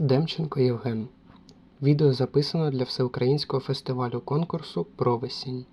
Демченко Євген. Відео записано для всеукраїнського фестивалю конкурсу «Провесінь».